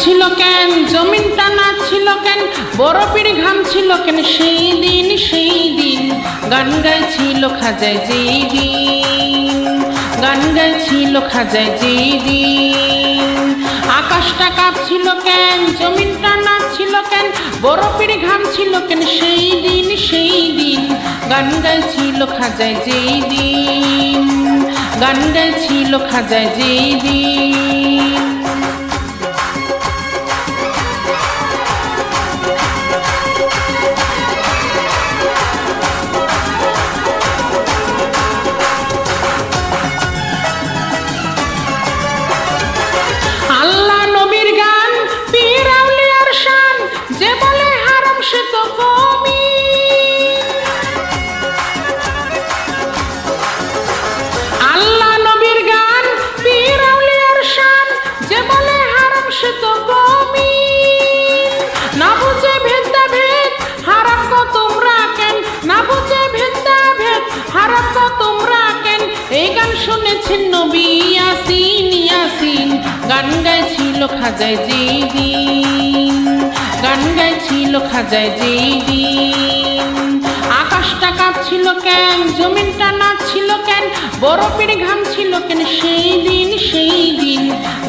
ছিল কেন? জমিনটা নাচছিল কেন? বরফের ঘাম ছিল কেন? সেই দিন সেই দিন গান গাইছিল খাজায় যেই দিন গান গাইছিল খাজায় যেই দিন আকাশটা কাঁপছিল কেন? জমিনটা নাচছিল কেন? বরফের ঘাম ছিল কেন? সেই দিন সেই দিন গান গাইছিল খাজায় যেই দিন গান গাইছিল খাজায় যেই দিন গান শুনেছেন নবী ইয়াসিন ইয়াসিন। গান গাইছিল খাজায় যেই দিন গান গাইছিল খাজায় যেই দিন আকাশটা কাঁপছিল কেন, জমিনটা নাচছিল কেন, বরফের ঘাম ছিল কেন সেই দিন সেই দিন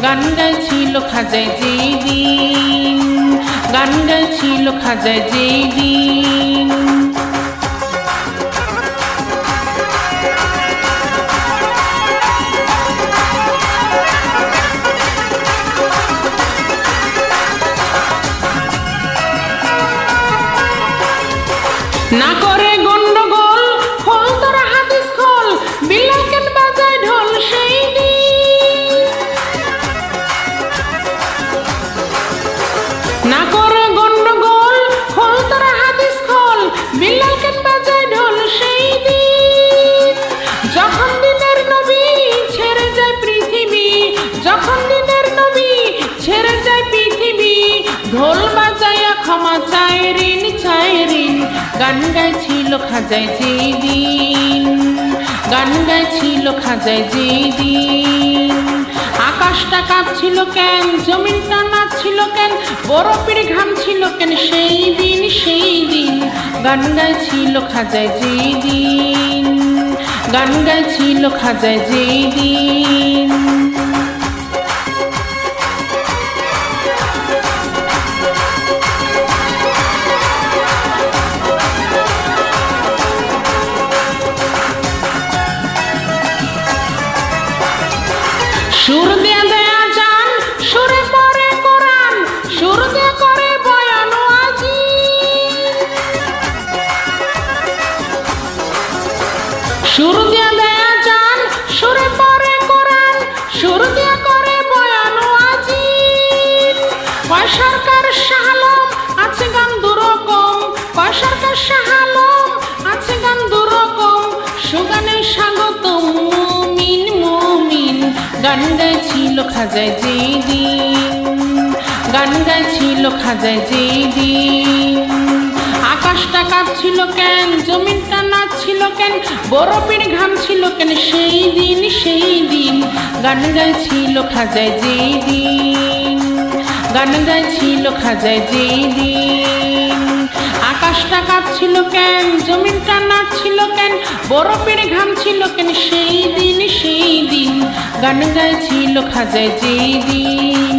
গান গাইছিল খাজায় যেই দিন গান গাইছিল খাজায় যেই দিন ঢোল বাজায়া ক্ষমা চায় ঋণ চায় ঋণ গান গাইছিল খাজায় যেই দিন গান গাইছিল খাজায় যেই দিন আকাশটা কাঁপছিল কেন? জমিনটা নাচছিল কেন? বরফের ঘাম ছিল কেন? সেই দিন সেই দিন। গান গাইছিল খাজায় যেই দিন গান গাইছিল খাজায় যেই দিন সুর দিয়া দেয়া যান সুরে পরে কোরআন, সুর দিয়া করে বয়ান আজি সরকার শাহালম, আছে গান দুরকম। কয় সরকার শাহালম, আছে গান দুরকম। সুগানে স্বাগতম মুমিন মুমিন। গান গাইছিল খাজায় যেই দিন। গান গাইছিল যেই দিন। আকাশটা কাঁপছিল কেন? জমিনটা নাচছিল কেন? বরফের ঘাম ছিল কেন? সেই দিন সেই দিন গান গাইছিল খাজায় যেই দিন গান গাইছিল খাজায় যেই দিন আকাশটা কাঁপছিল কেন? জমিনটা নাচছিল কেন? বরফের ঘাম ছিল কেন? সেই দিন সেই দিন গান গাইছিল খাজায় যেই দিন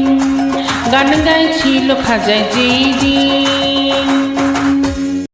গান গাইছিল খাজায় যেই দিন